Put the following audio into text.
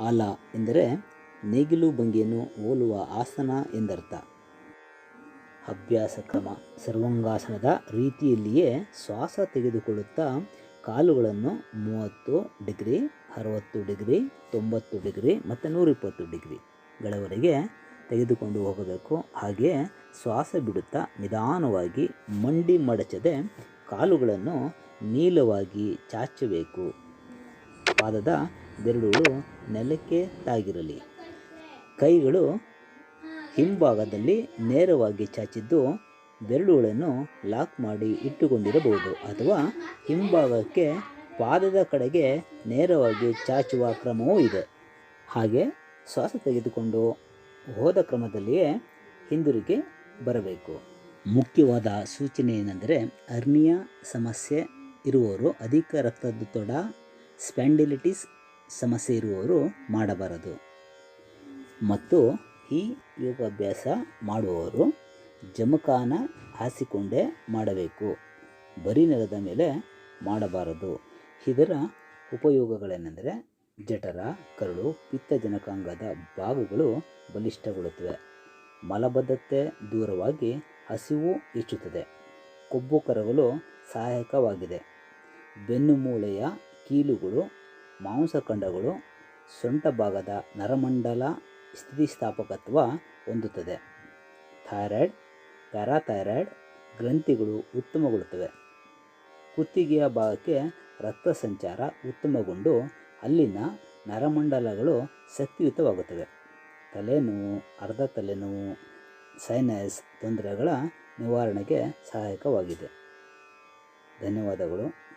ಆಲ ಎಂದರೆ ನೇಗಿಲು ಭಂಗಿಯನ್ನು ಹೋಲುವ ಆಸನ ಎಂದರ್ಥ. ಅಭ್ಯಾಸ ಕ್ರಮ ಸರ್ವಾಂಗಾಸನದ ರೀತಿಯಲ್ಲಿಯೇ ಶ್ವಾಸ ತೆಗೆದುಕೊಳ್ಳುತ್ತಾ ಕಾಲುಗಳನ್ನು ಮೂವತ್ತು ಡಿಗ್ರಿ, ಅರವತ್ತು ಡಿಗ್ರಿ, ತೊಂಬತ್ತು ಡಿಗ್ರಿ ಮತ್ತು ನೂರಿಪ್ಪತ್ತು ಡಿಗ್ರಿಗಳವರೆಗೆ ತೆಗೆದುಕೊಂಡು ಹೋಗಬೇಕು. ಹಾಗೆಯೇ ಶ್ವಾಸ ಬಿಡುತ್ತಾ ನಿಧಾನವಾಗಿ ಮಂಡಿ ಮಡಚದೆ ಕಾಲುಗಳನ್ನು ನೀಲವಾಗಿ ಚಾಚಬೇಕು. ಪಾದದ ಬೆರಳುಗಳು ನೆಲಕ್ಕೆ ತಾಗಿರಲಿ. ಕೈಗಳು ಹಿಂಭಾಗದಲ್ಲಿ ನೇರವಾಗಿ ಚಾಚಿದ್ದು ಬೆರಳುಗಳನ್ನು ಲಾಕ್ ಮಾಡಿ ಇಟ್ಟುಕೊಂಡಿರಬಹುದು ಅಥವಾ ಹಿಂಭಾಗಕ್ಕೆ ಪಾದದ ಕಡೆಗೆ ನೇರವಾಗಿ ಚಾಚುವ ಕ್ರಮವೂ ಇದೆ. ಹಾಗೆ ಶ್ವಾಸ ತೆಗೆದುಕೊಂಡು ಹೋದ ಕ್ರಮದಲ್ಲಿಯೇ ಹಿಂದಿರುಗಿ ಬರಬೇಕು. ಮುಖ್ಯವಾದ ಸೂಚನೆ ಏನೆಂದರೆ ಅರ್ನಿಯ ಸಮಸ್ಯೆ ಇರುವವರು ಅಧಿಕ ರಕ್ತದೊತ್ತಡ ಸ್ಪ್ಯಾಂಡಿಲಿಟಿಸ್ ಸಮಸ್ಯೆ ಇರುವವರು ಮಾಡಬಾರದು. ಮತ್ತು ಈ ಯೋಗಾಭ್ಯಾಸ ಮಾಡುವವರು ಜಮಖಾನ ಹಾಸಿಕೊಂಡೇ ಮಾಡಬೇಕು. ಬರೀ ನೆಲದ ಮೇಲೆ ಮಾಡಬಾರದು. ಇದರ ಉಪಯೋಗಗಳೇನೆಂದರೆ ಜಠರ, ಕರಳು, ಪಿತ್ತಜನಕಾಂಗದ ಭಾಗಗಳು ಬಲಿಷ್ಠಗೊಳ್ಳುತ್ತವೆ. ಮಲಬದ್ಧತೆ ದೂರವಾಗಿ ಹಸಿವು ಹೆಚ್ಚುತ್ತದೆ. ಕೊಬ್ಬು ಕರಗಲು ಸಹಾಯಕವಾಗಿದೆ. ಬೆನ್ನುಮೂಳೆಯ ಕೀಲುಗಳು, ಮಾಂಸಖಂಡಗಳು, ಸೊಂಟ ಭಾಗದ ನರಮಂಡಲ ಸ್ಥಿತಿಸ್ಥಾಪಕತ್ವ ಹೊಂದುತ್ತದೆ. Thyroid, parathyroid ಗ್ರಂಥಿಗಳು ಉತ್ತಮಗೊಳ್ಳುತ್ತವೆ. ಕುತ್ತಿಗೆಯ ಭಾಗಕ್ಕೆ ರಕ್ತ ಸಂಚಾರ ಉತ್ತಮಗೊಂಡು ಅಲ್ಲಿನ ನರಮಂಡಲಗಳು ಶಕ್ತಿಯುತವಾಗುತ್ತವೆ. ತಲೆನೋವು, ಅರ್ಧ ತಲೆನೋವು ಸೈನಸ್ ತೊಂದರೆಗಳ ನಿವಾರಣೆಗೆ ಸಹಾಯಕವಾಗಿದೆ. ಧನ್ಯವಾದಗಳು.